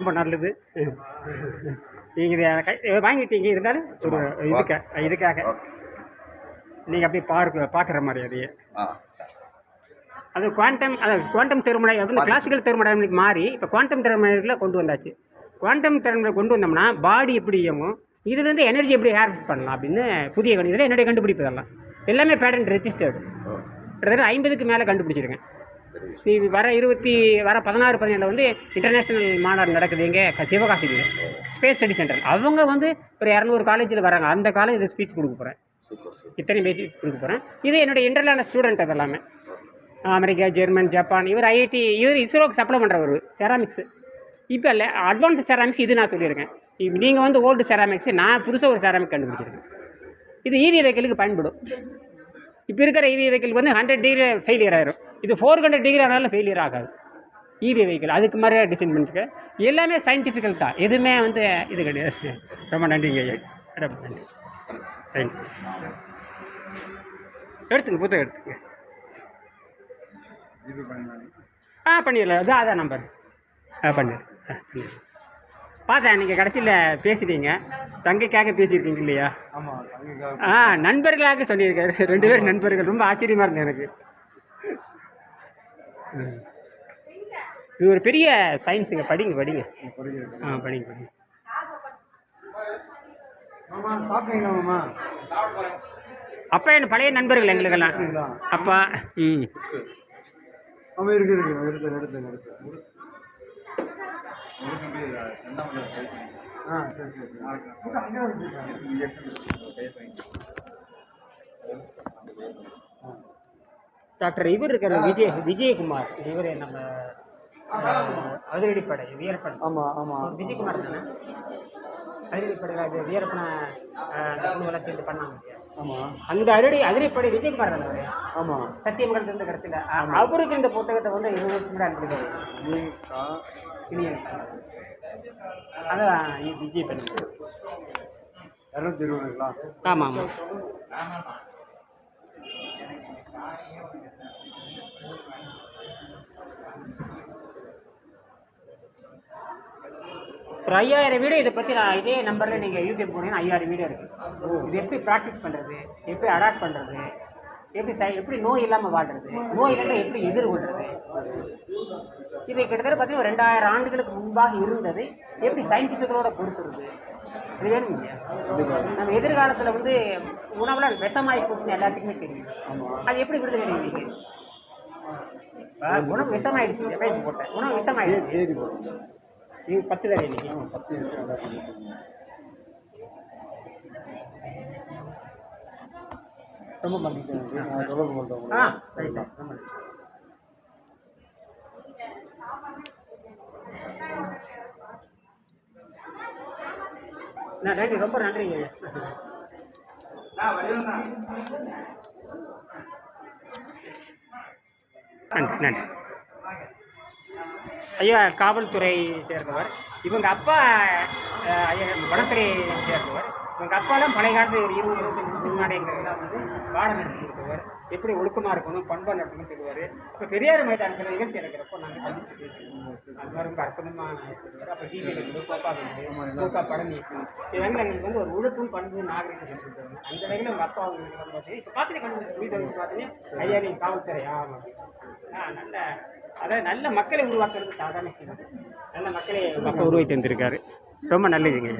ரொம்ப நல்லது. நீங்கள் இதை வாங்கிட்டீங்க இருந்தாலும் ஒரு இதுக்காக இதுக்காக. நீங்கள் அப்படியே பார்க்க பார்க்குற மாதிரி அதையே அது குவாண்டம் அது குவாண்டம் தெருமடை வந்து கிளாசிக்கல் தெருமடைக்கு மாறி இப்போ குவாண்டம் தெருமடையில் கொண்டு வந்தாச்சு. குவாண்டம் தெருமடை கொண்டு வந்தோம்னா பாடி எப்படி இயங்கும்? இதுலேருந்து எனர்ஜி எப்படி ஹேர்வெஸ்ட் பண்ணலாம் அப்படின்னு புதிய கணி இதில் என்னுடைய கண்டுபிடிப்பு இதெல்லாம். எல்லாமே பேட்டன்ட் ரெஜிஸ்டர்டு கிட்டத்தட்ட ஐம்பதுக்கு மேலே கண்டுபிடிச்சிருக்கேன். வர இருபத்தி வர பதினாறு பதினேழில் வந்து இன்டர்நேஷ்னல் மாநாடு நடக்குது எங்கே சிவகாசியில். ஸ்பேஸ் ஸ்டடி சென்டர் அவங்க வந்து ஒரு இரநூறு காலேஜில் வராங்க. அந்த காலேஜ் இது ஸ்பீச் கொடுக்க போகிறேன் இத்தனை பேசி கொடுக்க போகிறேன் இது என்னுடைய இன்டர்லான ஸ்டூடெண்ட் அது எல்லாமே. அமெரிக்கா ஜெர்மன் ஜப்பான் இவர் ஐஐடி இவர் இஸ்ரோக்கு சப்ளை பண்ணுறவர் செராமிக்ஸ் இப்போ இல்லை அட்வான்ஸ் செராமிக்ஸ் இது நான் சொல்லியிருக்கேன். இப்போ நீங்கள் வந்து ஓல்டு செராமிக்ஸ் நான் புதுசாக ஒரு செராமிக் கண்டுபிடிச்சிருக்கேன். இது E இவி வெஹிக்கிளுக்கு பயன்படும். இப்போ இருக்கிற இவி வெஹிக்கிள் வந்து ஹண்ட்ரட் டிகிரி ஃபெயிலியர் ஆயிரும். இது ஃபோர் ஹண்ட்ரட் டிகிரி ஆனாலும் ஃபெயிலியர் ஆகாது. இவி வெஹிக்கிள் அதுக்கு மாதிரி டிசைன் பண்ணிருக்கேன் எல்லாமே சயின்டிஃபிக்கல் தான். எதுவுமே வந்து இது கிடையாது. ரொம்ப நன்றிங்க ஐயா. ரொம்ப நன்றி. தேங்க்யூ எடுத்துங்க புத்தகம் எடுத்துங்க. ஆ பண்ணிடலாம். அதான் அதான் நம்பர் ஆ பண்ணிடு. பார்த்தேன் நீங்கள் கடைசியில் பேசிட்டீங்க. தங்கைக்காக பேசியிருக்கீங்க இல்லையா? ஆமாம் ஆ நண்பர்களாக சொல்லியிருக்காரு. ரெண்டு பேரும் நண்பர்கள். ரொம்ப ஆச்சரியமாக இருந்தது எனக்கு. இது ஒரு பெரிய சயின்ஸுங்க படிங்க படிங்க. ஆ படிங்க படிங்க. அப்பா என்ன பழைய நண்பர்கள் எங்களுக்கெல்லாம். அப்பா ம். இருக்கு இருக்கு எடுத்தேன் எடுத்தேன் ஆ சரி சரி சரி. அங்கே டாக்டர் இவர் இருக்கார் விஜய் விஜயகுமார். இவர் நம்ம அதிரடிப்படை வீரப்பன். ஆமாம் ஆமாம் விஜயகுமார் தானே? அதிரடிப்படையில் அது வீரப்பனை பொண்ணுவெல்லாம் சேர்ந்து பண்ணாங்க? ஆமாம் அந்த அதிரடி அதிரடிப்படை விஜயகுமார் தானே அவரு? ஆமாம் சத்தியமங்கலத்துல இருந்து கடைசியில். அவருக்கு இந்த புத்தகத்தை வந்து இருபது வருஷம் இனிய அதான் விஜய் பண்ணி இரநூத்தி இருபதுங்களா? ஆமாம் ஆமாம் ஒரு ஐயாயிரம் வீடியோ இதை பற்றி நான் இதே நம்பரில் நீங்கள் யூடியூப் போனீங்கன்னா ஐயாயிரம் வீடியோ இருக்குது இது எப்படி ப்ராக்டிஸ் பண்ணுறது எப்படி அடாப்ட் பண்ணுறது எப்படி ச எப்படி நோய் இல்லாமல் வாழ்கிறது நோய் இல்லாமல் எப்படி எதிர்கொள்கிறது இது கிட்டத்தட்ட பார்த்தீங்கன்னா ஒரு ரெண்டாயிரம் ஆண்டுகளுக்கு முன்பாக இருந்தது எப்படி சயின்டிஃபிக்கலோட பொறுத்துறது? இது வேணும் நம்ம எதிர்காலத்தில் வந்து உணவுல விஷமாயி போச்சுன்னு எல்லாத்துக்குமே தெரியும். அது எப்படி விடுதலை இப்ப உணவு விஷமாயிடுச்சு பேசி போட்டேன் உணவு விஷமாயிடுச்சு. இது பத்து தடவை இன்னைக்கு. பத்து ரொம்ப மகிழ்ச்சி. தொடர்பு பண்ணுறேன் ஆ ரைட்டா நன்றி. ரொம்ப நன்றிங்க. நன்றி நன்றி. ஐயா காவல்துறை சேர்ந்தவர். இவங்க அப்பா ஐயா வனத்துறை சேர்ந்தவர். அப்பாலாம் பழைய காலத்து ஒரு இருபது இருபத்தஞ்சு வருஷம் முன்னாடி எங்களுக்கெல்லாம் வந்து பாடம் நடத்திருக்கவர் எப்படி ஒழுக்கமாக இருக்கணும் பண்பாக நடக்கணும்னு சொல்லுவார். இப்போ பெரியார் மைதானத்தில் நிகழ்ச்சி நடக்கிறப்போ நாங்கள் பேசுவோம் அது மாதிரி ரொம்ப அற்புதமாக சொல்லுவார் அப்போ டிவியில் கோப்பா வந்து கோப்பா பழனி இவங்க எங்களுக்கு வந்து ஒரு ஒழுக்கம் பண்பு நாகரிகம் சொல்லிட்டு அந்த வகையில் உங்கள் அப்பா அவங்க வந்து இப்போ பார்த்துட்டு வீட்டில் பார்த்தீங்கன்னா ஐயா நீங்கள் காவல்துறை ஆமாம் நல்ல அதாவது நல்ல மக்களை உருவாக்குறது சாதாரண நல்ல மக்களை உருவாக்கி தந்திருக்காரு. ரொம்ப நல்லதுங்க.